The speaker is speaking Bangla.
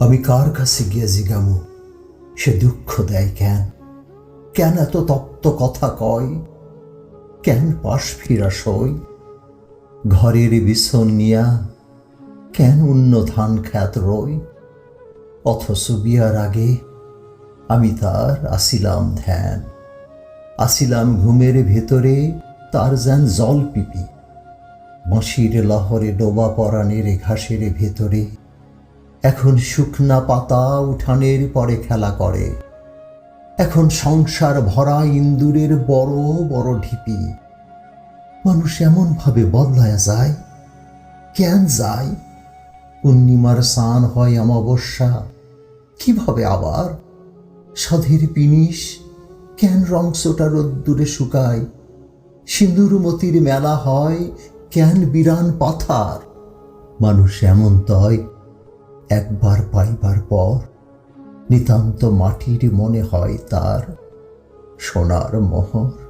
আমি কার কাছে গিয়ে জিগামু? সে দুঃখ দেয় কেন? কেন এত তপ্ত কথা কয়? কেন পাশ ফিরা সই? ঘরের বিছন নিয়া কেন অন্য ধান খ্যাত রই? অথচ বিয়ার আগে আমি তার আসিলাম ধ্যান। আসিলাম ঘুমের ভেতরে তার যেন জল পিপি। বাঁশির লহরে ডোবা পরাণের ঘাসের ভেতরে এখন শুকনা পাতা উঠানের পরে খেলা করে। এখন সংসার ভরা ইন্দুরের বড় বড় ঢিপি। মানুষ এমন ভাবে বদলায়া যায়। কেন যায়? পূর্ণিমার স্নান হয় অমাবস্যা। কীভাবে আবার? সাধের পিনিস কেন রংসটা রোদ্দুরে শুকায়? সিন্দুরমতির মেলা হয় কেন বিরান পাথার? মানুষ এমন তয় একবার পাইবার পর নিতান্ত মাটির মনে হয় তার সোনার মোহর।